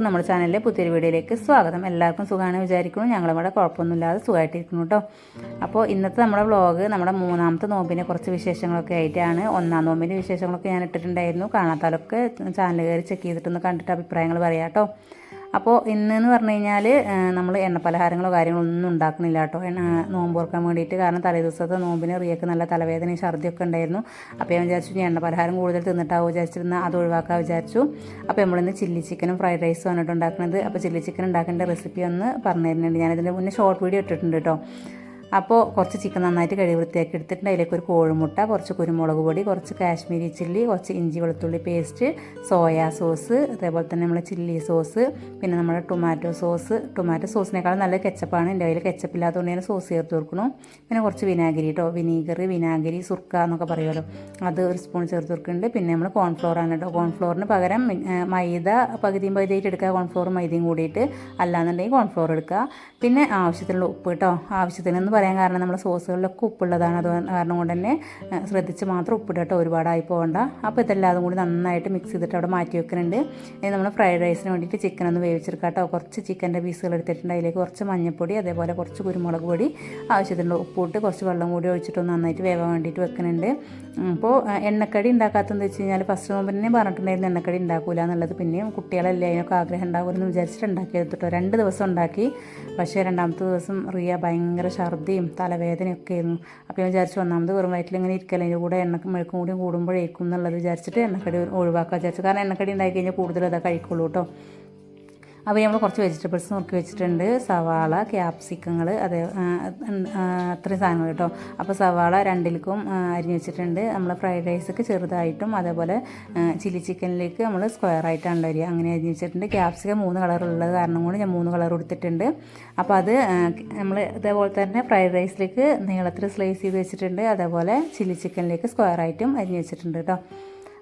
എല്ലാവർക്കും നമ്മുടെ ചാനലിലെ പുതിയൊരു വീഡിയോയിലേക്ക് സ്വാഗതം. എല്ലാവർക്കും സുഖമാണ് വിചാരിക്കുന്നു. ഞങ്ങളിവിടെ കുഴപ്പമൊന്നുമില്ലാതെ സുഖമായിട്ടിരിക്കുന്നു കേട്ടോ. അപ്പോൾ ഇന്നത്തെ നമ്മുടെ വ്ളോഗ് നമ്മുടെ മൂന്നാമത്തെ നോമ്പിനെ കുറച്ച് വിശേഷങ്ങളൊക്കെ ആയിട്ടാണ്. ഒന്നാം നോമ്പിന്റെ വിശേഷങ്ങളൊക്കെ ഞാൻ ഇട്ടിട്ടുണ്ടായിരുന്നു. കാണാത്താലൊക്കെ ചാനൽ കയറി ചെക്ക് ചെയ്തിട്ടൊന്ന് കണ്ടിട്ട് അഭിപ്രായങ്ങൾ പറയാം കേട്ടോ. അപ്പോൾ ഇന്നെന്ന് പറഞ്ഞു കഴിഞ്ഞാൽ നമ്മൾ എണ്ണപ്പലഹാരങ്ങളോ കാര്യങ്ങളോ ഒന്നും ഉണ്ടാക്കുന്നില്ല കേട്ടോ. എണ്ണ നോമ്പ് വേണ്ടിയിട്ട്. കാരണം തലേ ദിവസത്തെ നോമ്പിന് റിയക്ക് നല്ല തലവേദനയും ഛർദിയൊക്കെ ഉണ്ടായിരുന്നു. അപ്പോൾ ഞാൻ വിചാരിച്ചു ഞാൻ എണ്ണപ്പലഹാരം കൂടുതൽ തിന്നിട്ടാവുമോ വിചാരിച്ചിരുന്ന അത് ഒഴിവാക്കാൻ വിചാരിച്ചു. അപ്പോൾ നമ്മളിന്ന് ചില്ലി ചിക്കനും ഫ്രൈഡ് റൈസും ആണ് കേട്ടോ ഉണ്ടാക്കുന്നത് അപ്പോൾ ചില്ലി ചിക്കൻ ഉണ്ടാക്കേണ്ട റെസിപ്പി ഒന്ന് പറഞ്ഞു തരുന്നുണ്ട്. ഞാനിതിന്റെ മുന്നേ ഷോർട്ട് വീഡിയോ ഇട്ടിട്ടുണ്ട് കേട്ടോ. അപ്പോൾ കുറച്ച് ചിക്കൻ നന്നായിട്ട് കഴുകി വൃത്തിയാക്കി എടുത്തിട്ടുണ്ട്. അതിലേക്ക് ഒരു കോഴിമുട്ട കുറച്ച് കുരുമുളക് പൊടി കുറച്ച് കാശ്മീരി ചില്ലി കുറച്ച് ഇഞ്ചി വെളുത്തുള്ളി പേസ്റ്റ് സോയാ സോസ് അതേപോലെ തന്നെ നമ്മൾ ചില്ലി സോസ് പിന്നെ നമ്മുടെ ടൊമാറ്റോ സോസ് ടൊമാറ്റോ സോസിനേക്കാളും നല്ല കെച്ചപ്പാണ് എന്റെ കയ്യിൽ കെച്ചപ്പ് ഇല്ലാത്തതുകൊണ്ട് ഞാൻ സോസ് ചേർത്ത് കൊടുക്കണം പിന്നെ കുറച്ച് വിനാഗിരി കേട്ടോ വിനീഗർ വിനാഗിരി സുർക്ക എന്നൊക്കെ പറയുമല്ലോ. അത് ഒരു സ്പൂൺ ചേർത്ത് കൊടുക്കുന്നുണ്ട്. പിന്നെ നമ്മൾ കോൺഫ്ലോർ ആണ് കേട്ടോ കോൺഫ്ലോറിന് പകരം മൈദ പകുതിയും പകുതിയായിട്ട് എടുക്കുക. കോൺഫ്ലോർ മൈദയും കൂടിയിട്ട്. അല്ലാന്നുണ്ടെങ്കിൽ കോൺഫ്ലോർ എടുക്കുക. പിന്നെ ആവശ്യത്തിനുള്ള ഉപ്പ് കേട്ടോ ആവശ്യത്തിനെന്ന് പറയാൻ കാരണം നമ്മൾ സോസുകളിലൊക്കെ ഉപ്പുള്ളതാണ്. അത് കാരണം കൊണ്ട് തന്നെ ശ്രദ്ധിച്ച് മാത്രം ഉപ്പിടട്ടോ ഒരുപാടായി പോകണ്ട. അപ്പോൾ ഇതെല്ലാം കൂടി നന്നായിട്ട് മിക്സ് ചെയ്തിട്ട് അവിടെ മാറ്റി വെക്കുന്നുണ്ട്. ഇനി നമ്മൾ ഫ്രൈഡ് റൈസിന് വേണ്ടിയിട്ട് ചിക്കൻ ഒന്ന് വേവിച്ചെടുക്കാട്ടോ കുറച്ച് ചിക്കന്റെ പീസുകൾ എടുത്തിട്ടുണ്ട്. അതിലേക്ക് കുറച്ച് മഞ്ഞൾപ്പൊടി അതേപോലെ കുറച്ച് കുരുമുളക് പൊടി ആവശ്യത്തിനുള്ള ഉപ്പിട്ട് കുറച്ച് വെള്ളം കൂടി ഒഴിച്ചിട്ട് നന്നായിട്ട് വേവാൻ വേണ്ടിയിട്ട് വെക്കുന്നുണ്ട്. അപ്പോൾ എണ്ണക്കടി ഉണ്ടാക്കാത്തതെന്ന് വെച്ച് കഴിഞ്ഞാൽ ഫസ്റ്റ് മുമ്പ് തന്നെ പറഞ്ഞിട്ടുണ്ടായിരുന്നു എണ്ണക്കടി ഉണ്ടാക്കൂല എന്നുള്ളത്. പിന്നെയും കുട്ടികളല്ലേ അതിനൊക്കെ ആഗ്രഹം ഉണ്ടാകുമെന്ന് വിചാരിച്ചിട്ട് ഉണ്ടാക്കി രണ്ട് ദിവസം ഉണ്ടാക്കി. പക്ഷേ രണ്ടാമത്തെ ദിവസം റിയ ഭയങ്കര ഛർദിയും തലവേദനയൊക്കെ ആയിരുന്നു. അപ്പോൾ ഞാൻ വിചാരിച്ചു ഒന്നാമത് വെറും വയറ്റിൽ ഇങ്ങനെ ഇരിക്കല അതിന്റെ കൂടെ എണ്ണ മെഴുക്കും കൂടി കൂടുമ്പോഴേക്കും എന്നുള്ളത് വിചാരിച്ചിട്ട് എണ്ണക്കടി ഒഴിവാക്കാൻ വിചാരിച്ചു. കാരണം എണ്ണക്കടി ഉണ്ടാക്കി കഴിഞ്ഞാൽ കൂടുതൽ അതാ കഴിക്കുള്ളൂ കേട്ടോ അപ്പോൾ നമ്മൾ കുറച്ച് വെജിറ്റബിൾസ് നോക്കി വെച്ചിട്ടുണ്ട്. സവാള ക്യാപ്സിക്കങ്ങൾ അതേ അത്രയും സാധനങ്ങൾ കേട്ടോ. അപ്പോൾ സവാള രണ്ടിലേക്കും അരിഞ്ഞ് വെച്ചിട്ടുണ്ട്. നമ്മൾ ഫ്രൈഡ് റൈസൊക്കെ ചെറുതായിട്ടും അതേപോലെ ചില്ലി ചിക്കനിലേക്ക് നമ്മൾ സ്ക്വയർ ആയിട്ടാണ് വരിക അങ്ങനെ അരിഞ്ഞ് വെച്ചിട്ടുണ്ട്. ക്യാപ്സിക്കം മൂന്ന് കളറുള്ളത് കാരണം കൊണ്ട് ഞാൻ മൂന്ന് കളർ കൊടുത്തിട്ടുണ്ട് അപ്പോൾ അത് നമ്മൾ ഇതേപോലെ തന്നെ ഫ്രൈഡ് റൈസിലേക്ക് നീളത്തിൽ സ്ലൈസ് ചെയ്ത് വെച്ചിട്ടുണ്ട്. അതേപോലെ ചില്ലി ചിക്കനിലേക്ക് സ്ക്വയർ ആയിട്ടും അരിഞ്ഞ് വെച്ചിട്ടുണ്ട് കേട്ടോ.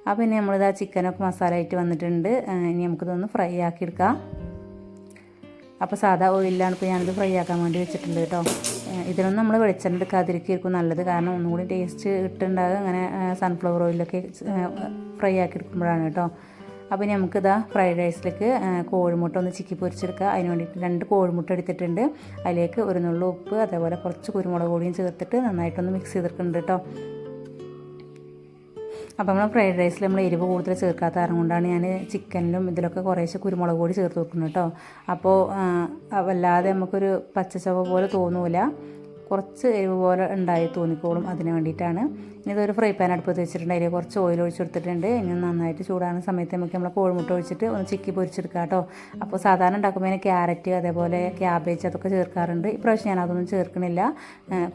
അപ്പോൾ ഇനി നമ്മളിത് ആ ചിക്കനൊക്കെ മസാല ആയിട്ട് വന്നിട്ടുണ്ട്. ഇനി നമുക്കിതൊന്ന് ഫ്രൈ ആക്കി എടുക്കാം. അപ്പോൾ സാധാ ഓയിലാണ് ഇപ്പോൾ ഞാനിത് ഫ്രൈ ആക്കാൻ വേണ്ടി വെച്ചിട്ടുണ്ട് കേട്ടോ. ഇതിനൊന്നും നമ്മൾ വെളിച്ചെണ്ണ എടുക്കാതിരിക്കും നല്ലത്. കാരണം ഒന്നുകൂടി ടേസ്റ്റ് ഇട്ടുണ്ടാകുക അങ്ങനെ സൺഫ്ലവർ ഓയിലൊക്കെ ഫ്രൈ ആക്കി എടുക്കുമ്പോഴാണ് കേട്ടോ. അപ്പോൾ നമുക്കിതാ ഫ്രൈഡ് റൈസിലേക്ക് കോഴിമുട്ട ഒന്ന് ചിക്കി പൊരിച്ചെടുക്കുക. അതിന് വേണ്ടിയിട്ട് രണ്ട് കോഴിമുട്ട എടുത്തിട്ടുണ്ട്. അതിലേക്ക് ഒരു നുള്ളു ഉപ്പ് അതേപോലെ കുറച്ച് കുരുമുളക് പൊടിയും ചേർത്തിട്ട് നന്നായിട്ടൊന്ന് മിക്സ് ചെയ്തിട്ടുണ്ട് കേട്ടോ. അപ്പോൾ നമ്മൾ ഫ്രൈഡ് റൈസിൽ നമ്മൾ എരിവ് കൂടുതൽ ചേർക്കാത്ത കാരണം കൊണ്ടാണ് ഞാൻ ചിക്കനിലും ഇതിലൊക്കെ കുറേശ്ശെ കുരുമുളക് പൊടി ചേർത്ത് വെക്കുന്നത് കേട്ടോ. അപ്പോൾ വല്ലാതെ നമുക്കൊരു പച്ചച്ചവ പോലെ തോന്നൂല. കുറച്ച് എരിവ് പോലെ ഉണ്ടായി തോന്നിക്കോളും അതിന് വേണ്ടിയിട്ടാണ്. ഇനി ഇതൊരു ഫ്രൈ പാൻ അടുപ്പത്ത് വെച്ചിട്ടുണ്ട്. അതിൽ കുറച്ച് ഓയിൽ ഒഴിച്ച് കൊടുത്തിട്ടുണ്ട്. ഇനി നന്നായിട്ട് ചൂടാകുന്ന സമയത്ത് നമുക്ക് നമ്മൾ കോഴിമുട്ട ഒഴിച്ചിട്ട് ഒന്ന് ചിക്കി പൊരിച്ചെടുക്കാം കേട്ടോ. അപ്പോൾ സാധാരണ ഉണ്ടാക്കുമ്പോൾ അതിന് ക്യാരറ്റ് അതേപോലെ ക്യാബേജ് അതൊക്കെ ചേർക്കാറുണ്ട്. ഇപ്രാവശ്യം ഞാൻ അതൊന്നും ചേർക്കണില്ല.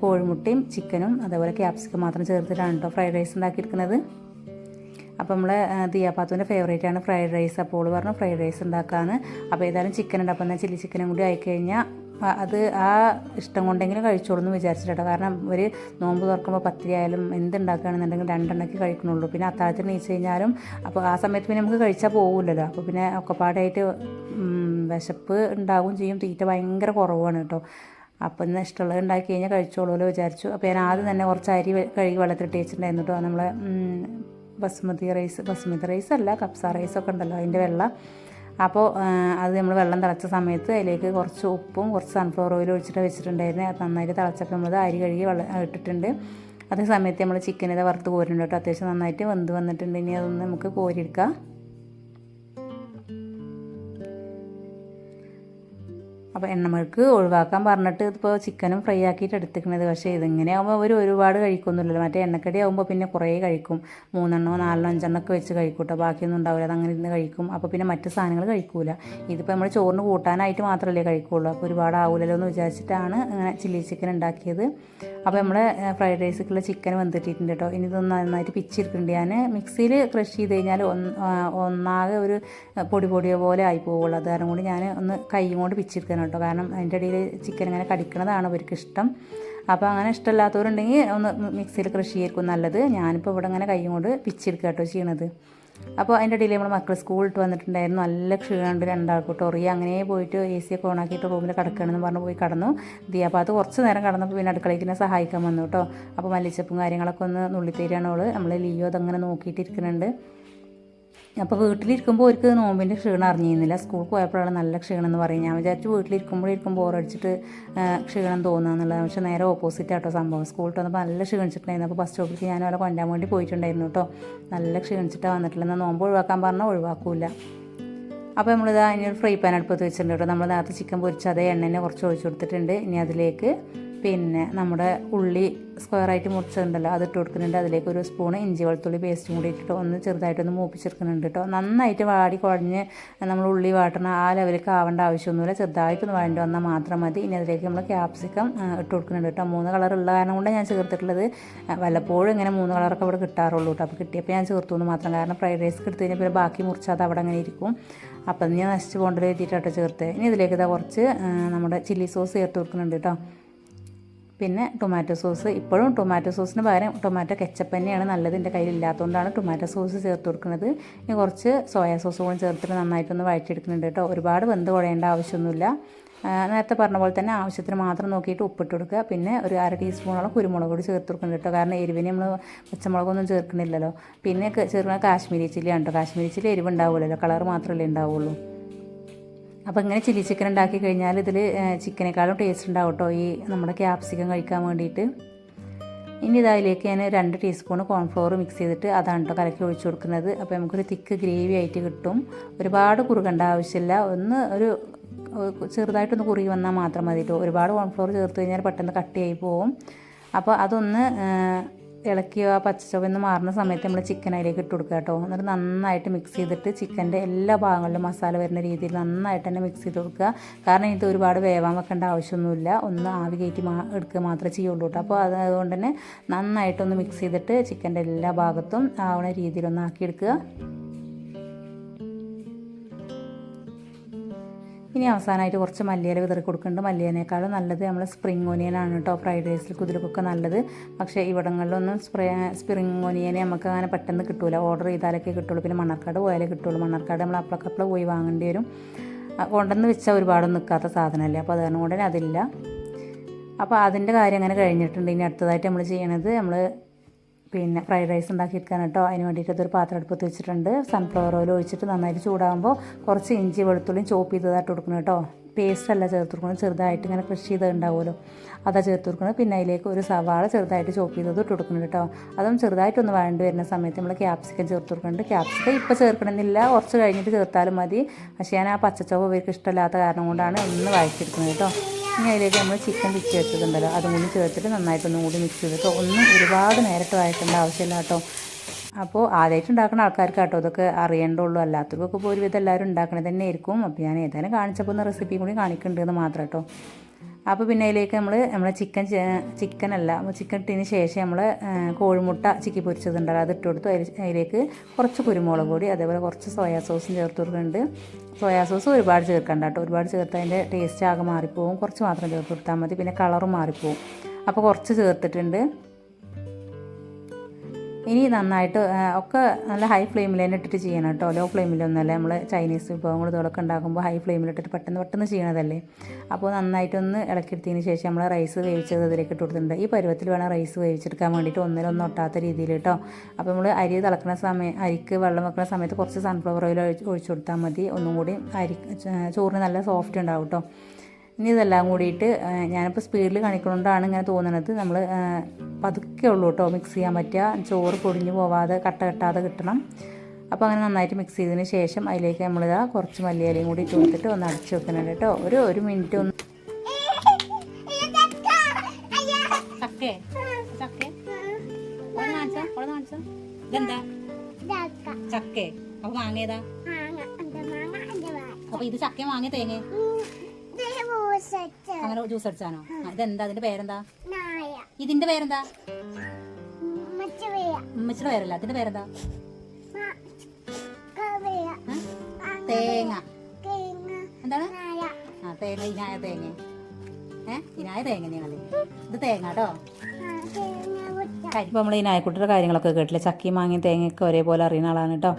കോഴിമുട്ടയും ചിക്കനും അതേപോലെ ക്യാപ്സിക്കം മാത്രം ചേർത്തിട്ടാണ് കേട്ടോ ഫ്രൈഡ് റൈസ് ഉണ്ടാക്കിയിരിക്കുന്നത് അപ്പോൾ നമ്മൾ ദിയാപാത്തുവിന്റെ ഫേവറേറ്റ് ആണ് ഫ്രൈഡ് റൈസ് അപ്പോൾ ഓൾ പറഞ്ഞു ഫ്രൈഡ് റൈസ് ഉണ്ടാക്കാമെന്ന് അപ്പോൾ ഏതായാലും ചിക്കൻ ഉണ്ട്. അപ്പോൾ ചില്ലി ചിക്കനും കൂടി ആയിക്കഴിഞ്ഞാൽ അത് ആ ഇഷ്ടം കൊണ്ടെങ്കിലും കഴിച്ചോളൂ എന്ന് വിചാരിച്ചിട്ടോ കാരണം ഒരു നോമ്പ് തുറക്കുമ്പോൾ പത്തിരി ആയാലും എന്തുണ്ടാക്കുകയാണെന്നുണ്ടെങ്കിൽ രണ്ടെണ്ണയ്ക്ക് കഴിക്കണുള്ളൂ. പിന്നെ അത്താഴത്തിന് നീച്ച് കഴിഞ്ഞാലും അപ്പോൾ ആ സമയത്ത് പിന്നെ നമുക്ക് കഴിച്ചാൽ പോകില്ലല്ലോ അപ്പോൾ പിന്നെ ഒക്കെപ്പാടായിട്ട് വിശപ്പ് ഉണ്ടാവുകയും ചെയ്യും. തീറ്റ ഭയങ്കര കുറവാണ് കേട്ടോ. അപ്പം ഇന്ന് ഇഷ്ടമുള്ളത് ഉണ്ടാക്കി കഴിഞ്ഞാൽ കഴിച്ചോളൂല്ലോ വിചാരിച്ചു. അപ്പോൾ ഞാൻ ആദ്യം തന്നെ കുറച്ച് അരി കഴുകി വെള്ളത്തിലിട്ട് വെച്ചിട്ടുണ്ടായിരുന്നു കേട്ടോ. നമ്മളെ ബസുമതി റൈസ് ബസുമതി റൈസ് അല്ല കപ്സ റൈസ് ഒക്കെ ഉണ്ടല്ലോ അതിന്റെ വെള്ളം. അപ്പോൾ അത് നമ്മൾ വെള്ളം തിളച്ച സമയത്ത് അതിലേക്ക് കുറച്ച് ഉപ്പും കുറച്ച് സൺഫ്ലവർ ഓയിൽ ഒഴിച്ചിട്ട് വെച്ചിട്ടുണ്ടായിരുന്നു. അത് നന്നായിട്ട് തിളച്ചപ്പോൾ നമ്മൾ അരി കഴുകി വെള്ളം ഇട്ടിട്ടുണ്ട്. അതേ സമയത്ത് നമ്മൾ ചിക്കൻ ഇത് വറുത്ത് കോരുന്നുണ്ട് കേട്ടോ. അത്യാവശ്യം നന്നായിട്ട് വെന്ത് വന്നിട്ടുണ്ട്. ഇനി അതൊന്ന് നമുക്ക് കോരിയെടുക്കാം. അപ്പോൾ എണ്ണമഴുക്ക് ഒഴിവാക്കാൻ പറഞ്ഞിട്ട് ഇപ്പോൾ ചിക്കനും ഫ്രൈ ആക്കിയിട്ട് എടുത്തിരിക്കുന്നത്. പക്ഷേ ഇതിങ്ങനെ ആകുമ്പോൾ അവർ ഒരുപാട് കഴിക്കൊന്നുമില്ലല്ലോ മറ്റേ എണ്ണക്കടി ആകുമ്പോൾ പിന്നെ കുറേ കഴിക്കും. മൂന്നെണ്ണോ നാലെണ്ണോ അഞ്ചെണ്ണോ ഒക്കെ വെച്ച് കഴിക്കൂട്ടോ കേട്ടോ ബാക്കിയൊന്നും ഉണ്ടാവില്ല അത് അങ്ങനെ ഇരുന്ന് കഴിക്കും. അപ്പോൾ പിന്നെ മറ്റ് സാധനങ്ങൾ കഴിക്കൂല. ഇതിപ്പോൾ നമ്മൾ ചോറിന് കൂട്ടാനായിട്ട് മാത്രമല്ലേ കഴിക്കുള്ളൂ. അപ്പോൾ ഒരുപാട് ആവില്ലല്ലോ എന്ന് വിചാരിച്ചിട്ടാണ് അങ്ങനെ ചില്ലി ചിക്കൻ ഉണ്ടാക്കിയത്. അപ്പോൾ നമ്മൾ ഫ്രൈഡ് റൈസിക്കുള്ള ചിക്കൻ വന്നിട്ടിട്ടുണ്ട് കേട്ടോ ഇനി ഇതൊന്ന് നന്നായിട്ട് പിച്ചിരിക്കുന്നുണ്ട്. ഞാൻ മിക്സിയിൽ ക്രഷ് ചെയ്ത് കഴിഞ്ഞാൽ ഒന്ന് ഒന്നാകെ ഒരു പൊടി പൊടിയോ പോലെ ആയി പോവുള്ളൂ. അത് കാരണം കൂടി ഞാൻ ഒന്ന് കൈ കൊണ്ട് പിച്ചിരിക്കണം കേട്ടോ. കാരണം അതിന്റെ ഇടയിൽ ചിക്കൻ ഇങ്ങനെ കടിക്കണതാണ് അവർക്ക് ഇഷ്ടം അപ്പോൾ അങ്ങനെ ഇഷ്ടമില്ലാത്തവരുണ്ടെങ്കിൽ ഒന്ന് മിക്സിയിൽ കൃഷി ചെയ്യും നല്ലത്. ഞാനിപ്പോൾ ഇവിടെ ഇങ്ങനെ കൈ കൊണ്ട് പിച്ചെടുക്കുക കേട്ടോ ചെയ്യണത്. അപ്പോൾ അതിന്റെ ഇടയിൽ നമ്മുടെ മക്കൾ സ്കൂളിൽ ഇട്ട് വന്നിട്ടുണ്ടായിരുന്നു. നല്ല ക്ഷീണമുണ്ട് രണ്ടാൾക്കും. ടൊറിയ അങ്ങനെ പോയിട്ട് എ സി ഒക്കെ ഓണാക്കിയിട്ട് റൂമിൽ കിടക്കണമെന്ന് പറഞ്ഞ് പോയി കടന്നു. ദിയ അപ്പോൾ അത് കുറച്ച് നേരം കടന്നപ്പോൾ പിന്നെ അടുക്കളയ്ക്ക് സഹായിക്കാൻ വന്നു കേട്ടോ. അപ്പോൾ മല്ലിച്ചപ്പും കാര്യങ്ങളൊക്കെ ഒന്ന് നുള്ളിത്തരികയാണ് അവൾ നമ്മൾ ലിയോ അതങ്ങനെ നോക്കിയിട്ടിരിക്കുന്നുണ്ട്. അപ്പോൾ വീട്ടിലിരിക്കുമ്പോൾ അവർക്ക് നോമ്പിന്റെ ക്ഷീണം അറിഞ്ഞിരുന്നില്ല. സ്കൂളിൽ പോയപ്പോഴാണ് നല്ല ക്ഷീണം എന്ന് പറയും ഞാൻ വിചാരിച്ചു വീട്ടിലിരിക്കുമ്പോഴേക്കും ബോറടിച്ചിട്ട് ക്ഷീണം തോന്നുക എന്നുള്ളത്. പക്ഷേ നേരെ ഓപ്പോസിറ്റ് ആട്ടോ സംഭവം. സ്കൂളിൽ വന്നപ്പോൾ നല്ല ക്ഷീണിച്ചിട്ടുണ്ടായിരുന്നു. അപ്പോൾ ബസ് സ്റ്റോപ്പിലേക്ക് ഞാൻ അവരെ കൊണ്ടാൻ വേണ്ടി പോയിട്ടുണ്ടായിരുന്നു കേട്ടോ. നല്ല ക്ഷീണിച്ചിട്ടാണ് വന്നിട്ടില്ല നോമ്പ് ഒഴിവാക്കാൻ പറഞ്ഞാൽ ഒഴിവാക്കൂല. അപ്പോൾ നമ്മളിതാ ഇനി ഒരു ഫ്രൈ പാൻ അടുപ്പത്ത് വെച്ചിട്ടുണ്ട് കേട്ടോ. നമ്മൾ നേരത്തെ ചിക്കൻ പൊരിച്ച് അതേ എണ്ണനെ കുറച്ച് ഒഴിച്ചു കൊടുത്തിട്ടുണ്ട്. ഇനി അതിലേക്ക് പിന്നെ നമ്മുടെ ഉള്ളി സ്ക്വയറായിട്ട് മുറിച്ചിട്ടുണ്ടല്ലോ അത് ഇട്ട് കൊടുക്കുന്നുണ്ട്. അതിലേക്ക് ഒരു സ്പൂൺ ഇഞ്ചി വെളുത്തുള്ളി പേസ്റ്റും കൂടി ഇട്ടിട്ട് ഒന്ന് ചെറുതായിട്ടൊന്ന് മൂപ്പിച്ചെടുക്കുന്നുണ്ട് കേട്ടോ നന്നായിട്ട് വാടി കുഴഞ്ഞ് നമ്മൾ ഉള്ളി വാട്ടണ ആ ലെവലിലേക്ക് ആവേണ്ട ആവശ്യമൊന്നുമില്ല. ചെറുതായിട്ടൊന്ന് വഴണ്ടി വന്നാൽ മാത്രം മതി. ഇനി അതിലേക്ക് നമ്മൾ ക്യാപ്സിക്കം ഇട്ട് കൊടുക്കുന്നുണ്ട് കേട്ടോ മൂന്ന് കളർ ഉള്ള കാരണം കൊണ്ട് ഞാൻ ചേർത്തിട്ടുള്ളത്. വല്ലപ്പോഴും ഇങ്ങനെ മൂന്ന് കളറൊക്കെ ഇവിടെ കിട്ടാറുള്ളൂ കേട്ടോ അപ്പോൾ കിട്ടിയപ്പോൾ ഞാൻ ചേർത്തു എന്ന് മാത്രം. കാരണം ഫ്രൈഡ് റൈസ് എടുത്തു കഴിഞ്ഞാൽ പിന്നെ ബാക്കി മുറിച്ചാൽ അത് അവിടെ അങ്ങനെ ഇരിക്കും. അപ്പം ഞാൻ നശിച്ച് പോകേണ്ടത് എത്തിയിട്ടാട്ടോ ചേർത്ത്. ഇനി ഇതിലേക്ക് ഇതാ കുറച്ച് നമ്മുടെ ചില്ലി സോസ് ചേർത്ത് കൊടുക്കുന്നുണ്ട് കേട്ടോ പിന്നെ ടൊമാറ്റോ സോസ് ഇപ്പോഴും ടൊമാറ്റോ സോസിന് പകരം ടൊമാറ്റോ കെച്ചപ്പ് തന്നെയാണ് നല്ലത്. എന്റെ കയ്യിൽ ഇല്ലാത്തതുകൊണ്ടാണ് ടൊമാറ്റോ സോസ് ചേർത്ത് കൊടുക്കുന്നത്. ഇനി കുറച്ച് സോയാ സോസ് കൂടി ചേർത്തിട്ട് നന്നായിട്ടൊന്ന് വഴറ്റിയെടുക്കുന്നുണ്ട് കേട്ടോ. ഒരുപാട് വെന്ത് കുഴയേണ്ട ആവശ്യമൊന്നുമില്ല. നേരത്തെ പറഞ്ഞ പോലെ തന്നെ ആവശ്യത്തിന് മാത്രം നോക്കിയിട്ട് ഉപ്പിട്ട് കൊടുക്കുക. പിന്നെ ഒരു അര ടീസ്പൂണോളം കുരുമുളക് കൂടി ചേർത്ത് കൊടുക്കുന്നത് കേട്ടോ. കാരണം എരിവിന് നമ്മൾ പച്ചമുളകൊന്നും ചേർക്കുന്നില്ലല്ലോ. പിന്നെ ചേർക്കുന്ന കാശ്മീരി ചില്ലിയാണ് കേട്ടോ. കാശ്മീരി ചില്ലി എരിവ് കളർ മാത്രമല്ലേ ഉണ്ടാവുള്ളൂ. അപ്പോൾ ഇങ്ങനെ ചില്ലി ചിക്കൻ ഉണ്ടാക്കി കഴിഞ്ഞാൽ ഇതിൽ ചിക്കനേക്കാളും ടേസ്റ്റ് ഉണ്ടാവും കേട്ടോ ഈ നമ്മുടെ ക്യാപ്സിക്കം കഴിക്കാൻ വേണ്ടിയിട്ട്. ഇനി ഇതിലേക്ക് ഞാൻ രണ്ട് ടീസ്പൂൺ കോൺഫ്ലോർ മിക്സ് ചെയ്തിട്ട് അതാണ് കേട്ടോ കലക്കി ഒഴിച്ചു കൊടുക്കുന്നത്. അപ്പോൾ നമുക്കൊരു തിക്ക് ഗ്രേവി ആയിട്ട് കിട്ടും. ഒരുപാട് കുറുകേണ്ട ആവശ്യമില്ല. ഒന്ന് ഒരു ചെറുതായിട്ടൊന്ന് കുറുകി വന്നാൽ മാത്രം മതി കേട്ടോ ഒരുപാട് കോൺഫ്ലോർ ചേർത്ത് കഴിഞ്ഞാൽ പെട്ടെന്ന് കട്ടിയായി പോവും. അപ്പോൾ അതൊന്ന് ആ, ഇളക്കി ആ പച്ചച്ചൊവന്ന് മാറുന്ന സമയത്ത് നമ്മൾ ചിക്കൻ അതിലേക്ക് ഇട്ട് കൊടുക്കുക കേട്ടോ. എന്നിട്ട് നന്നായിട്ട് മിക്സ് ചെയ്തിട്ട് ചിക്കന്റെ എല്ലാ ഭാഗങ്ങളിലും മസാല വരുന്ന രീതിയിൽ നന്നായിട്ട് തന്നെ മിക്സ് ചെയ്ത് കൊടുക്കുക. കാരണം ഇത് ഒരുപാട് വേവാൻ വെക്കേണ്ട ആവശ്യമൊന്നുമില്ല. ഒന്ന് ആവി കയറ്റി മാ എടുക്കുക മാത്രമേ ചെയ്യുള്ളൂ കേട്ടോ. അപ്പോൾ അത് അതുകൊണ്ട് തന്നെ നന്നായിട്ടൊന്ന് മിക്സ് ചെയ്തിട്ട് ചിക്കന്റെ എല്ലാ ഭാഗത്തും ആവുന്ന രീതിയിലൊന്ന് ആക്കിയെടുക്കുക ഇനി അവസാനമായിട്ട് കുറച്ച് മല്ലിയില വിതറി കൊടുക്കുന്നുണ്ട്. മല്ലിയേനേക്കാളും നല്ലത് നമ്മൾ സ്പ്രിങ് ഒനിയനാണ് കേട്ടോ ഫ്രൈഡ് റൈസിൽ കുതിരക്കൊക്കെ നല്ലത്. പക്ഷേ ഇവിടങ്ങളിലൊന്നും സ്പ്രേ സ്പ്രിങ് ഒനിയനെ നമുക്ക് അങ്ങനെ പെട്ടെന്ന് കിട്ടൂല. ഓർഡർ ചെയ്താലൊക്കെ കിട്ടുള്ളൂ. പിന്നെ മണ്ണാർക്കാട് പോയാലേ കിട്ടുള്ളൂ. മണ്ണാർക്കാട് നമ്മൾ അപ്പളക്കപ്പള പോയി വാങ്ങേണ്ടി വരും. ആ, കൊണ്ടുവന്ന് വെച്ചാൽ ഒരുപാടൊന്നും നിൽക്കാത്ത സാധനമല്ലേ? അപ്പോൾ അതുകൊണ്ട് അതില്ല. അപ്പോൾ അതിന്റെ കാര്യം അങ്ങനെ കഴിഞ്ഞിട്ടുണ്ട്. ഇനി അടുത്തതായിട്ട് നമ്മൾ ചെയ്യണത് നമ്മൾ പിന്നെ ഫ്രൈഡ് റൈസ് ഉണ്ടാക്കിയെടുക്കാൻ കേട്ടോ അതിന് വേണ്ടിയിട്ട് അതൊരു പാത്രം അടുപ്പത്ത് വെച്ചിട്ടുണ്ട്. സൺഫ്ലവർ ഓയിൽ ഒഴിച്ചിട്ട് നന്നായിട്ട് ചൂടാകുമ്പോൾ കുറച്ച് ഇഞ്ചി വെളുത്തുള്ളിയും ചോപ്പ് ചെയ്തതായിട്ട് കൊടുക്കണം കേട്ടോ പേസ്റ്റ് അല്ല ചേർത്ത് കൊടുക്കണം ചെറുതായിട്ട് ഇങ്ങനെ ക്രഷ് ചെയ്ത് ഉണ്ടാവുമല്ലോ അതാ ചേർത്ത് കൊടുക്കണം പിന്നെ അതിലേക്ക് ഒരു സവാള ചെറുതായിട്ട് ചോപ്പ് ചെയ്തത് ഇട്ട് കൊടുക്കണം കേട്ടോ അതും ചെറുതായിട്ടൊന്ന് വേണ്ടി വരുന്ന സമയത്ത് നമ്മൾ ക്യാപ്സിക്കം ചേർത്ത് കൊടുക്കുന്നുണ്ട്. ക്യാപ്സിക്കം ഇപ്പോൾ ചേർക്കണമെന്നില്ല. കുറച്ച് കഴിഞ്ഞിട്ട് ചേർത്താലും മതി. പക്ഷേ ഞാൻ ആ പച്ചച്ചോപ്പ് ഇവർക്ക് ഇഷ്ടമില്ലാത്ത കാരണം കൊണ്ടാണ് ഇന്ന് വായിച്ചെടുക്കുന്നത് കേട്ടോ ഇനി അതിലേക്ക് നമ്മൾ ചിക്കൻ പിച്ച് വെച്ചിട്ടുണ്ടല്ലോ അതും കൂടി ചേർത്തിട്ട് നന്നായിട്ടൊന്നും കൂടി മിക്സ് ചെയ്തിട്ട് ഒന്നും ഒരുപാട് നേരിട്ട് വായിക്കേണ്ട ആവശ്യമില്ല കേട്ടോ. അപ്പോൾ ആദ്യമായിട്ട് ഉണ്ടാക്കുന്ന ആൾക്കാർക്ക് കേട്ടോ ഇതൊക്കെ അറിയേണ്ടുള്ളൂ അല്ലാത്തവർക്കൊക്കെ ഇപ്പോൾ ഒരുവിധം എല്ലാവരും ഉണ്ടാക്കണത് തന്നെ ആയിരിക്കും അപ്പോൾ ഞാൻ ഏതായാലും കാണിച്ചപ്പോൾ ഒന്ന് റെസിപ്പിയും കൂടി കാണിക്കുന്നുണ്ടെന്ന് മാത്രം കേട്ടോ. അപ്പോൾ പിന്നെ അതിലേക്ക് നമ്മൾ നമ്മളെ ചിക്കൻ ചിക്കനല്ല ചിക്കൻ ഇട്ടതിന് ശേഷം നമ്മൾ കോഴിമുട്ട ചിക്കി പൊരിച്ചതുണ്ടല്ലോ അത് ഇട്ട് കൊടുത്തു. അതിലേക്ക് കുറച്ച് കുരുമുളക് പൊടി അതേപോലെ കുറച്ച് സോയാ സോസും ചേർത്ത് കൊടുക്കുന്നുണ്ട്. സോയാ സോസ് ഒരുപാട് ചേർക്കണ്ട കേട്ടോ. ഒരുപാട് ചേർത്ത് അതിന്റെ ടേസ്റ്റ് ആകെ മാറിപ്പോവും. കുറച്ച് മാത്രം ചേർത്ത് കൊടുത്താൽ മതി. പിന്നെ കളറും മാറിപ്പോവും. അപ്പോൾ കുറച്ച് ചേർത്തിട്ടുണ്ട്. ഇനി നന്നായിട്ട് ഒക്കെ നല്ല ഹൈ ഫ്ലെയിമിൽ തന്നെ ഇട്ടിട്ട് ചെയ്യണം കേട്ടോ. ലോ ഫ്ലെയിമിലൊന്നല്ല നമ്മൾ ചൈനീസ് വിഭവങ്ങൾ ഇതൊക്കെ ഉണ്ടാക്കുമ്പോൾ ഹൈ ഫ്ലെയിമിൽ ഇട്ടിട്ട് പെട്ടെന്ന് പെട്ടെന്ന് ചെയ്യണതല്ലേ. അപ്പോൾ നന്നായിട്ടൊന്ന് ഇളക്കിയെടുത്തതിന് ശേഷം നമ്മൾ റൈസ് വേവിച്ചത് ഇതിലേക്ക് ഇട്ട് കൊടുത്തിട്ടുണ്ട്. ഈ പരുവത്തിൽ വേണം റൈസ് വേവിച്ചെടുക്കാൻ വേണ്ടിയിട്ട് ഒന്നിലൊന്നും ഒട്ടാത്ത രീതിയിൽ കേട്ടോ. അപ്പോൾ നമ്മൾ അരി തിളക്കുന്ന സമയം അരിക്ക് വെള്ളം വെക്കുന്ന സമയത്ത് കുറച്ച് സൺഫ്ലവർ ഓയിൽ ഒഴിച്ച് ഒഴിച്ചു കൊടുത്താൽ മതി. ഒന്നും കൂടി അരി ചോറിന് നല്ല സോഫ്റ്റ് ഉണ്ടാവും കേട്ടോ. ഇനി ഇതെല്ലാം കൂടിയിട്ട് ഞാനിപ്പോൾ സ്പീഡിൽ കാണിക്കുന്നതുകൊണ്ടാണ് ഇങ്ങനെ തോന്നുന്നത് നമ്മൾ പതുക്കെ ഉള്ളൂ കേട്ടോ മിക്സ് ചെയ്യാൻ പറ്റുക ചോറ് പൊടിഞ്ഞു പോവാതെ കട്ട കെട്ടാതെ കിട്ടണം. അപ്പോൾ അങ്ങനെ നന്നായിട്ട് മിക്സ് ചെയ്തതിന് ശേഷം അതിലേക്ക് നമ്മളിതാ കുറച്ച് മല്ലിയിലയും കൂടി ഇട്ട് കൊടുത്തിട്ട് ഒന്ന് അടച്ച് വെക്കുന്നുണ്ട് കേട്ടോ ഒരു ഒരു മിനിറ്റ് ഒന്ന്. ചക്കേ. അപ്പൊ വാങ്ങിയതാ അപ്പൊ അപ്പോൾ മാങ്ങേതാ അപ്പോൾ ഇത് ചക്ക വാങ്ങിയ തേങ്ങ അങ്ങനെ ജ്യൂസ് അടിച്ചാനോ ഇതെന്താ? അതിന്റെ പേരെന്താ? ഇതിന്റെ പേരെന്താ? ഉമ്മച്ചിയുടെ പേരല്ല? അതിന്റെ പേരെന്താ? തേങ്ങ. എന്താണ്? ആ തേങ്ങ ഇനായ തേങ്ങ. ഏ? ഇനായ തേങ്ങ ഞങ്ങൾ ഇത് തേങ്ങ കേട്ടോ. ഇപ്പൊ നമ്മൾ ഈ നായക്കുട്ടിയുടെ കാര്യങ്ങളൊക്കെ കേട്ടില്ല? ചക്കി മാങ്ങി തേങ്ങയൊക്കെ ഒരേപോലെ അറിയുന്ന ആളാണ് കേട്ടോ.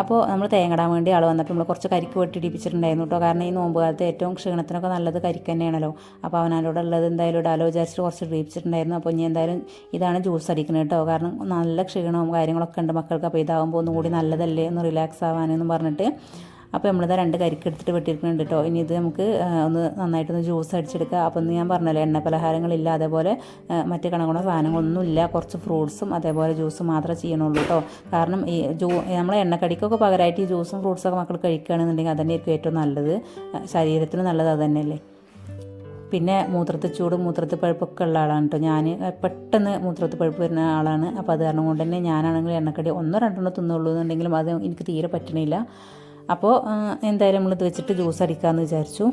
അപ്പോൾ നമ്മൾ തേങ്ങടാൻ വേണ്ടി ആൾ വന്നപ്പോൾ നമ്മൾ കുറച്ച് കരിക്ക് വെട്ടിടിപ്പിച്ചിട്ടുണ്ടായിരുന്നു കേട്ടോ. കാരണം ഈ നോമ്പ് കാലത്ത് ഏറ്റവും ക്ഷീണത്തിനൊക്കെ നല്ലത് കരിക്ക് തന്നെയാണല്ലോ. അപ്പോൾ അവനോട് ഉള്ളത് എന്തായാലും ഇടാലോ വിചാരിച്ചിട്ട് കുറച്ച് ഇടിപ്പിച്ചിട്ടുണ്ടായിരുന്നു. അപ്പോൾ ഇനി എന്തായാലും ഇതാണ് ജ്യൂസ് അടിക്കുന്നത് കേട്ടോ. കാരണം നല്ല ക്ഷീണവും കാര്യങ്ങളൊക്കെ ഉണ്ട് മക്കൾക്ക്. അപ്പോൾ ഇതാകുമ്പോൾ ഒന്നുകൂടി നല്ലതല്ലേ? ഒന്ന് റിലാക്സ് ആവാനെന്ന് പറഞ്ഞിട്ട് അപ്പോൾ നമ്മളിത് രണ്ട് കരിക്ക് എടുത്തിട്ട് വെട്ടിയിരിക്കുന്നുണ്ട് കേട്ടോ ഇനി ഇത് നമുക്ക് ഒന്ന് നന്നായിട്ടൊന്ന് ജ്യൂസ് അടിച്ചെടുക്കുക അപ്പോൾ ഒന്ന് ഞാൻ പറഞ്ഞല്ലോ എണ്ണ പലഹാരങ്ങളില്ല അതേപോലെ മറ്റു മറ്റ് സാധനങ്ങളൊന്നും ഇല്ല കുറച്ച് ഫ്രൂട്ട്സും അതേപോലെ ജ്യൂസും മാത്രമേ ചെയ്യണുള്ളൂ കേട്ടോ കാരണം ഈ ജ്യൂ നമ്മളെ എണ്ണക്കടിക്കൊക്കെ പകരമായിട്ട് ഈ ജ്യൂസും ഫ്രൂട്ട്സൊക്കെ മക്കൾ കഴിക്കുകയാണെന്നുണ്ടെങ്കിൽ അതന്നെയായിരിക്കും ഏറ്റവും നല്ലത്. ശരീരത്തിന് നല്ലത് അത് തന്നെയല്ലേ. പിന്നെ മൂത്രത്തിൽ ചൂട് മൂത്രത്തിൽ പഴുപ്പൊക്കെ ഉള്ള ആളാണ് കേട്ടോ ഞാൻ പെട്ടെന്ന് മൂത്രത്തിൽ പഴുപ്പ് വരുന്ന ആളാണ്. അപ്പോൾ അത് കാരണം കൊണ്ട് തന്നെ ഞാനാണെങ്കിൽ എണ്ണക്കടി ഒന്നോ രണ്ടെണ്ണോ തിന്നുള്ളൂ എന്നുണ്ടെങ്കിലും അത് എനിക്ക് തീരെ പറ്റണില്ല. അപ്പോൾ എന്തായാലും നമ്മളിത് വെച്ചിട്ട് ജ്യൂസ് അടിക്കാമെന്ന് വിചാരിച്ചു.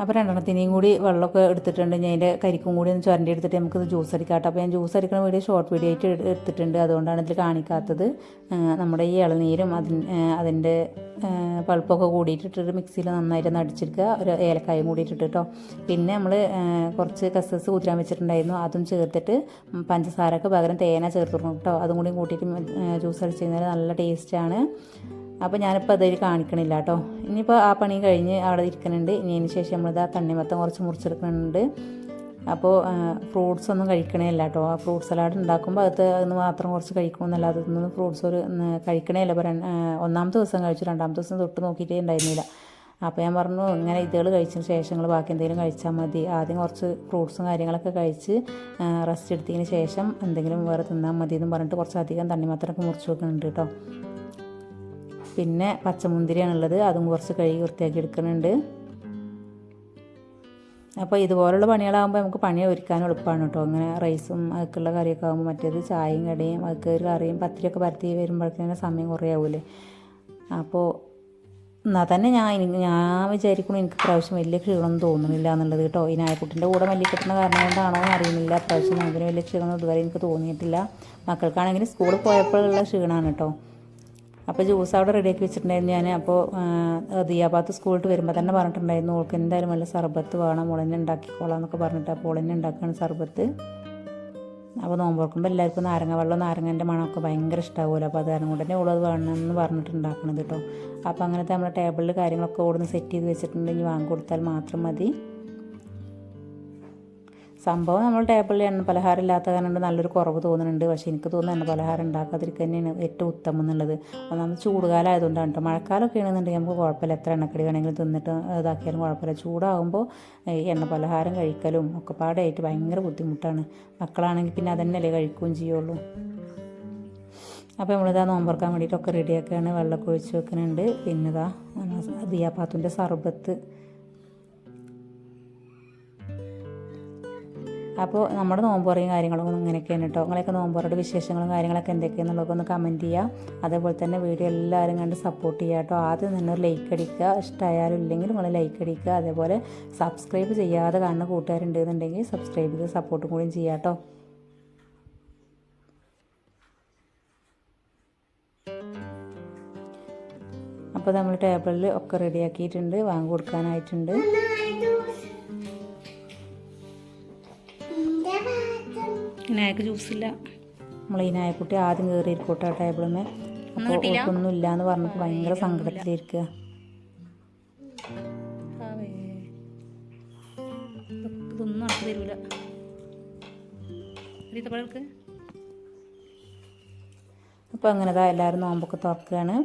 അപ്പോൾ രണ്ടെണ്ണത്തിനെയും കൂടി വെള്ളമൊക്കെ എടുത്തിട്ടുണ്ട്. ഞാൻ അതിന്റെ കരിക്കും കൂടി ഒന്ന് ചുരണ്ടി എടുത്തിട്ട് നമുക്കിത് ജ്യൂസ് അടിക്കാട്ടോ അപ്പോൾ ഞാൻ ജ്യൂസ് അടിക്കുന്ന വീഡിയോ ഷോർട്ട് വീഡിയോ ആയിട്ട് എടു- എടുത്തിട്ടുണ്ട്. അതുകൊണ്ടാണ് ഇതിൽ കാണിക്കാത്തത്. നമ്മുടെ ഈ ഇളനീരും അതിന് അതിന്റെ പൾപ്പൊക്കെ കൂടിയിട്ടിട്ട് മിക്സിയിൽ നന്നായിട്ട് അടിച്ചിരിക്കുക. ഒരു ഏലക്കായും കൂടി ഇട്ടിട്ട് കേട്ടോ. പിന്നെ നമ്മൾ കുറച്ച് കസസ് കുതിരാൻ വെച്ചിട്ടുണ്ടായിരുന്നു. അതും ചേർത്തിട്ട് പഞ്ചസാരക്ക് പകരം തേന ചേർത്തിരുന്നു കേട്ടോ. അതും കൂടി കൂട്ടിയിട്ട് ജ്യൂസ് അടിച്ച് കഴിഞ്ഞാൽ നല്ല ടേസ്റ്റാണ് അപ്പോൾ ഞാനിപ്പോൾ അതിൽ കാണിക്കണില്ല കേട്ടോ ഇനിയിപ്പോൾ ആ പണി കഴിഞ്ഞ് അവിടെ ഇരിക്കുന്നുണ്ട് ഇനി അതിന് ശേഷം നമ്മളിത് തണ്ണിമത്തം കുറച്ച് മുറിച്ചെടുക്കുന്നുണ്ട് അപ്പോൾ ഫ്രൂട്ട്സ് ഒന്നും കഴിക്കണേ അല്ല കേട്ടോ ആ ഫ്രൂട്ട് സലാഡ് ഉണ്ടാക്കുമ്പോൾ അകത്ത് അതിന് മാത്രം കുറച്ച് കഴിക്കണമെന്നല്ലാതെ ഒന്നും ഫ്രൂട്ട്സ് ഒരു കഴിക്കണേ അല്ല പറയാൻ ഒന്നാമത്തെ ദിവസം കഴിച്ചു. രണ്ടാമത്തെ ദിവസം തൊട്ട് നോക്കിയിട്ടേ ഉണ്ടായിരുന്നില്ല. അപ്പോൾ ഞാൻ പറഞ്ഞു ഇങ്ങനെ ഇതുകൾ കഴിച്ചതിന് ശേഷം നിങ്ങൾ ബാക്കി എന്തെങ്കിലും കഴിച്ചാൽ മതി. ആദ്യം കുറച്ച് ഫ്രൂട്ട്സും കാര്യങ്ങളൊക്കെ കഴിച്ച് റെസ്റ്റ് എടുത്തതിന് ശേഷം എന്തെങ്കിലും വേറെ തിന്നാൽ മതി എന്ന് പറഞ്ഞിട്ട് കുറച്ചധികം തണ്ണിമത്തനൊക്കെ മുറിച്ച് വെക്കുന്നുണ്ട് കേട്ടോ പിന്നെ പച്ചമുന്തിരിയാണുള്ളത്. അതും കുറച്ച് കഴുകി വൃത്തിയാക്കി എടുക്കുന്നുണ്ട്. അപ്പോൾ ഇതുപോലുള്ള പണികളാകുമ്പോൾ നമുക്ക് പണി ഒരുക്കാൻ എളുപ്പമാണ് കേട്ടോ. അങ്ങനെ റൈസും അതൊക്കെയുള്ള കറിയൊക്കെ ആകുമ്പോൾ മറ്റേത് ചായയും കടയും അതൊക്കെ ഒരു കറിയും പത്തിരിയൊക്കെ പരത്തി വരുമ്പോഴത്തേനും സമയം കുറേ ആവൂലേ അപ്പോൾ എന്നാൽ തന്നെ ഞാൻ എനിക്ക് ഞാൻ വിചാരിക്കുന്നു എനിക്ക് പ്രാവശ്യം വലിയ ക്ഷീണമൊന്നും തോന്നുന്നില്ല എന്നുള്ളത് കേട്ടോ. ഈ നായക്കുട്ടിന്റെ കൂടെ മല്ലി കിട്ടുന്ന കാരണം കൊണ്ടാണോ എന്ന് അറിയുന്നില്ല. പ്രാവശ്യം നമുക്ക് വലിയ ക്ഷീണമൊന്നും ഇതുവരെ എനിക്ക് തോന്നിയിട്ടില്ല. മക്കൾക്കാണെങ്കിൽ സ്കൂളിൽ പോയപ്പോഴുള്ള ക്ഷീണമാണ് കേട്ടോ. അപ്പോൾ ജ്യൂസ് അവിടെ റെഡിയാക്കി വെച്ചിട്ടുണ്ടായിരുന്നു ഞാൻ അപ്പോൾ ദിയാബാത്ത് സ്കൂളിൽ വരുമ്പോൾ തന്നെ പറഞ്ഞിട്ടുണ്ടായിരുന്നു ഓൾക്ക് എന്തായാലും വല്ല സർബത്ത് വേണം ഓളെന്നെ ഉണ്ടാക്കിക്കോളാം എന്നൊക്കെ പറഞ്ഞിട്ട് അപ്പോൾ ഓളെന്നെ ഉണ്ടാക്കുകയാണ് സർബത്ത്. അപ്പോൾ നോമ്പ് തുറക്കുമ്പോൾ എല്ലാവർക്കും നാരങ്ങ വെള്ളം നാരങ്ങന്റെ മണമൊക്കെ ഭയങ്കര ഇഷ്ടമാവുമല്ലോ അപ്പോൾ അത് കാരണം കൊണ്ട് തന്നെ ഓളത് എന്ന് പറഞ്ഞിട്ട് ഉണ്ടാക്കണത് കേട്ടോ അപ്പോൾ അങ്ങനത്തെ നമ്മുടെ ടേബിളിൽ കാര്യങ്ങളൊക്കെ ഓടുന്ന് സെറ്റ് ചെയ്ത് വെച്ചിട്ടുണ്ടെങ്കിൽ വാങ്ങി കൊടുത്താൽ മാത്രം മതി. സംഭവം നമ്മൾ ടേബിളിൽ എണ്ണ പലഹാരം ഇല്ലാത്ത കാരണം നല്ലൊരു കുറവ് തോന്നുന്നുണ്ട്. പക്ഷേ എനിക്ക് തോന്നുന്നു എണ്ണ പലഹാരം ഉണ്ടാക്കാതിരിക്കുക തന്നെയാണ് ഏറ്റവും ഉത്തമം എന്നുള്ളത്. ഒന്നാമത് ചൂടുകാലം ആയതുകൊണ്ടാണ് കേട്ടോ മഴക്കാലമൊക്കെ ആണെന്നുണ്ടെങ്കിൽ നമുക്ക് കുഴപ്പമില്ല. എത്ര എണ്ണക്കടി വേണമെങ്കിലും തിന്നിട്ട് ഇതാക്കിയാലും കുഴപ്പമില്ല. ചൂടാകുമ്പോൾ എണ്ണ പലഹാരം കഴിക്കലും ഒക്കെ പാടായിട്ട് ഭയങ്കര ബുദ്ധിമുട്ടാണ്. മക്കളാണെങ്കിൽ പിന്നെ അതന്നെയല്ലേ കഴിക്കുകയും ചെയ്യുള്ളൂ. അപ്പോൾ നമ്മളിതാ നോമ്പറക്കാൻ വേണ്ടിയിട്ടൊക്കെ റെഡിയാക്കുകയാണ് വെള്ളമൊക്കെ ഒഴിച്ച് വെക്കുന്നുണ്ട്. പിന്നെ ഇതാ ദിയാപാത്തുന്റെ സർബത്ത്. അപ്പോൾ നമ്മുടെ നോമ്പുറയും കാര്യങ്ങളും ഇങ്ങനെയൊക്കെയാണ് കേട്ടോ നിങ്ങളൊക്കെ നോമ്പുറയുടെ വിശേഷങ്ങളും കാര്യങ്ങളൊക്കെ എന്തൊക്കെയാണെന്നുള്ളതൊക്കെ ഒന്ന് കമന്റ് ചെയ്യുക അതേപോലെ തന്നെ വീഡിയോ എല്ലാവരും കണ്ട് സപ്പോർട്ട് ചെയ്യുക കേട്ടോ ആദ്യം തന്നെ ഒരു ലൈക്ക് അടിക്കുക. ഇഷ്ടമായാലും ഇല്ലെങ്കിൽ നിങ്ങൾ ലൈക്ക് അടിക്കുക. അതേപോലെ സബ്സ്ക്രൈബ് ചെയ്യാതെ കാണുന്ന കൂട്ടുകാരുണ്ട് എന്നുണ്ടെങ്കിൽ സബ്സ്ക്രൈബ് ചെയ്ത് സപ്പോർട്ടും കൂടിയും ചെയ്യാം കേട്ടോ അപ്പോൾ നമ്മൾ ടേബിളിൽ ഒക്കെ റെഡിയാക്കിയിട്ടുണ്ട് വാങ്ങി കൊടുക്കാനായിട്ടുണ്ട്. നായക്ക് ജ്യൂസില്ല നമ്മൾ ഈ നായക്കുട്ടി ആദ്യം കയറി ഇരിക്കോട്ടെ ടേബിളിൽ അപ്പോൾ ഒന്നും ഇല്ല എന്ന് പറഞ്ഞപ്പോൾ ഭയങ്കര സങ്കടത്തിലിരിക്കുക. ഇതൊന്നും നടത്തി തരൂല. അപ്പോൾ അങ്ങനെതാ എല്ലാവരും നോമ്പൊക്കെ തുറക്കുകയാണ്.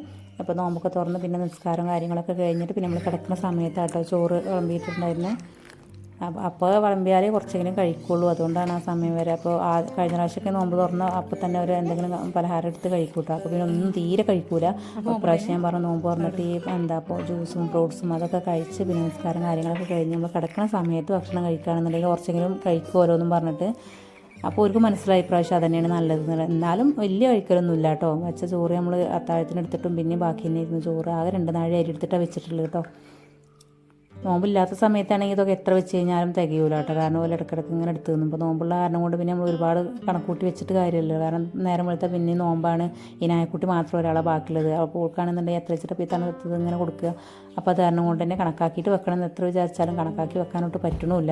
അപ്പോൾ നോമ്പൊക്കെ തുറന്ന് പിന്നെ നിസ്കാരം കാര്യങ്ങളൊക്കെ കഴിഞ്ഞിട്ട് പിന്നെ നമ്മൾ കിടക്കുന്ന സമയത്താട്ടോ ചോറ് വിളമ്പിയിട്ടുണ്ടായിരുന്നത് അപ്പോൾ വിളമ്പിയാലേ കുറച്ചെങ്കിലും കഴിക്കുള്ളൂ. അതുകൊണ്ടാണ് ആ സമയം വരെ. അപ്പോൾ ആ കഴിഞ്ഞ പ്രാവശ്യമൊക്കെ നോമ്പ് തുറന്ന് അപ്പോൾ തന്നെ ഒരു എന്തെങ്കിലും പലഹാരം എടുത്ത് കഴിക്കൂട്ടോ. അപ്പോൾ പിന്നെ ഒന്നും തീരെ കഴിക്കൂല. അപ്പോൾ പ്രാവശ്യം ഞാൻ പറഞ്ഞു നോമ്പ് തുറന്നിട്ട് ഈ എന്താ അപ്പോൾ ജ്യൂസും ഫ്രൂട്ട്സും അതൊക്കെ കഴിച്ച് പിന്നെ നിസ്കാരം കാര്യങ്ങളൊക്കെ കഴിഞ്ഞ് നമ്മൾ കിടക്കുന്ന സമയത്ത് ഭക്ഷണം കഴിക്കുകയാണെന്നുണ്ടെങ്കിൽ കുറച്ചെങ്കിലും കഴിക്കുമല്ലോ എന്നും പറഞ്ഞിട്ട് അപ്പോൾ അവർക്ക് മനസ്സിലായി പ്രാവശ്യം അത് തന്നെയാണ് നല്ലത്. എന്നാലും വലിയ കഴിക്കലൊന്നും ഇല്ല കേട്ടോ വെച്ച ചോറ് നമ്മൾ അത്താഴത്തിന് എടുത്തിട്ടും പിന്നെ ബാക്കി തന്നെ ഇരുന്ന് ചോറ് ആകെ രണ്ട് നാഴി അരി എടുത്തിട്ടാണ് വെച്ചിട്ടുള്ളത് കേട്ടോ. നോമ്പില്ലാത്ത സമയത്താണെങ്കിൽ ഇതൊക്കെ എത്ര വെച്ച് കഴിഞ്ഞാലും തികയൂല കേട്ടോ. കാരണം പോലെ ഇടയ്ക്കിടയ്ക്ക് ഇങ്ങനെ എടുത്തു തിന്നും. ഇപ്പോൾ നോമ്പുള്ള കാരണം കൊണ്ട് പിന്നെ നമ്മൾ ഒരുപാട് കണക്കൂട്ടി വെച്ചിട്ട് കാര്യമില്ല കാരണം നേരം വെളുത്താൽ പിന്നെ നോമ്പാണ്. ഈ നായക്കുട്ടി മാത്രം ഒരാളെ ബാക്കിയുള്ളത്. അപ്പോൾ ഓൾക്കാണെന്നുണ്ടെങ്കിൽ എത്ര വെച്ചിട്ട് ഇപ്പോൾ തണുത്തത് ഇങ്ങനെ കൊടുക്കുക? അപ്പോൾ അത് കാരണം കൊണ്ട് തന്നെ കണക്കാക്കിയിട്ട് വെക്കണം എന്ന് എത്ര വിചാരിച്ചാലും കണക്കാക്കി വെക്കാനോട്ട് പറ്റണമില്ല.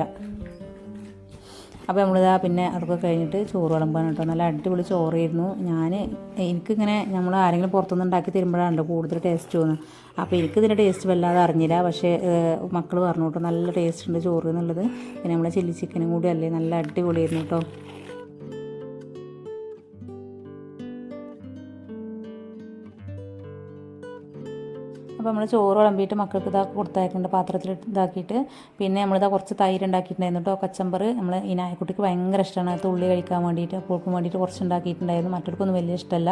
അപ്പോൾ നമ്മളിതാ പിന്നെ അതൊക്കെ കഴിഞ്ഞിട്ട് ചോറ് വിളമ്പാൻ കേട്ടോ. നല്ല അടിപൊളി ചോറായിരുന്നു. ഞാൻ എനിക്കിങ്ങനെ നമ്മൾ ആരെങ്കിലും പുറത്തുനിന്ന് ഉണ്ടാക്കി തരുമ്പോഴാണല്ലോ കൂടുതൽ ടേസ്റ്റ് തോന്നുന്നത് അപ്പോൾ എനിക്ക് ഇതിന്റെ ടേസ്റ്റ് വല്ലാതെ അറിഞ്ഞില്ല. പക്ഷേ മക്കൾ പറഞ്ഞു കേട്ടോ നല്ല ടേസ്റ്റ് ഉണ്ട് ചോറ് എന്നുള്ളത്. പിന്നെ നമ്മളെ ചില്ലി ചിക്കനും കൂടി അല്ലേ? നല്ല അടിപൊളിയായിരുന്നു കേട്ടോ. അപ്പോൾ നമ്മൾ ചോറ് വിളമ്പിയിട്ട് മക്കൾക്ക് ഇതാ കൊടുത്തയക്കുന്നുണ്ട്. പാത്രത്തിൽ ഇതാക്കിയിട്ട്. പിന്നെ നമ്മളിതാ കുറച്ച് തൈര് ഉണ്ടാക്കിയിട്ടുണ്ടായിരുന്നു കേട്ടോ. കച്ചമ്പർ നമ്മൾ ഈ നായക്കുട്ടിക്ക് ഭയങ്കര ഇഷ്ടമാണ് തുള്ളി കഴിക്കാൻ വേണ്ടിയിട്ട് അപ്പോൾക്ക് വേണ്ടിയിട്ട് കുറച്ച് ഉണ്ടാക്കിയിട്ടുണ്ടായിരുന്നു. മറ്റവർക്കൊന്നും വലിയ ഇഷ്ടമല്ല.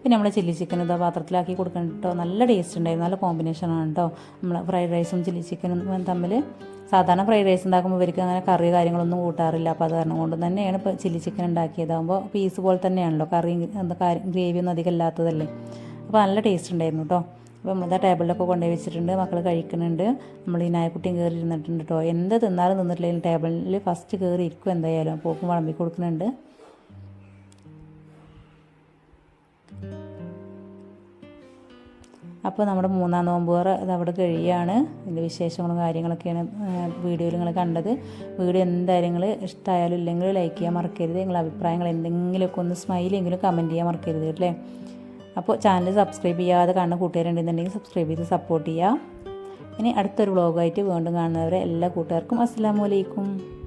പിന്നെ നമ്മൾ ചില്ലി ചിക്കൻ ഇതാ പാത്രത്തിലാക്കി കൊടുക്കണം കേട്ടോ. നല്ല ടേസ്റ്റ് ഉണ്ടായിരുന്നു. നല്ല കോമ്പിനേഷനാണ് കേട്ടോ. നമ്മൾ ഫ്രൈഡ് റൈസും ചില്ലി ചിക്കനും തമ്മിൽ സാധാരണ ഫ്രൈഡ് റൈസ് ഉണ്ടാക്കുമ്പോൾ ഇവർക്ക് അങ്ങനെ കറി കാര്യങ്ങളൊന്നും കൂട്ടാറില്ല. അപ്പോൾ അത് കാരണം കൊണ്ട് തന്നെയാണ് ഇപ്പോൾ ചില്ലി ചിക്കൻ ഉണ്ടാക്കിയതാകുമ്പോൾ പീസ് പോലെ തന്നെയാണല്ലോ. കറി എന്താ ഗ്രേവി ഒന്നും അധികം ഇല്ലാത്തതല്ലേ. അപ്പോൾ നല്ല ടേസ്റ്റ് ഉണ്ടായിരുന്നു കേട്ടോ. അപ്പോൾ നമ്മളിതാ ടേബിളിലൊക്കെ കൊണ്ടുപോയി വെച്ചിട്ടുണ്ട്. മക്കൾ കഴിക്കുന്നുണ്ട്. നമ്മൾ ഈ നായക്കുട്ടിയും കയറി ഇരുന്നിട്ടുണ്ട് കേട്ടോ എന്ത് തിന്നാലും നിന്നിട്ടില്ലെങ്കിൽ ടേബിളിൽ ഫസ്റ്റ് കയറി ഇരിക്കും എന്തായാലും. പോക്കും വളമ്പി കൊടുക്കുന്നുണ്ട്. അപ്പോൾ നമ്മുടെ മൂന്നാം നോമ്പ് തുറ അത് അവിടെ കഴിയുകയാണ് ഇതിന്റെ വിശേഷങ്ങളും കാര്യങ്ങളൊക്കെയാണ് വീഡിയോയിൽ നിങ്ങൾ കണ്ടത്. വീഡിയോ എന്തായാലും നിങ്ങൾ ഇഷ്ടമായാലും ഇല്ലെങ്കിൽ ലൈക്ക് ചെയ്യാൻ മറക്കരുത്. നിങ്ങളുടെ അഭിപ്രായങ്ങൾ എന്തെങ്കിലുമൊക്കെ ഒന്ന് സ്മൈലെങ്കിലും കമന്റ് ചെയ്യാൻ മറക്കരുത് അല്ലേ? അപ്പോൾ ചാനൽ സബ്സ്ക്രൈബ് ചെയ്യാതെ കാണുന്ന കൂട്ടുകാരുണ്ടെന്നുണ്ടെങ്കിൽ സബ്സ്ക്രൈബ് ചെയ്ത് സപ്പോർട്ട് ചെയ്യുക. ഇനി അടുത്തൊരു വ്ളോഗായിട്ട് വീണ്ടും കാണുന്നവരെ എല്ലാ കൂട്ടുകാർക്കും അസ്സാം വലൈക്കും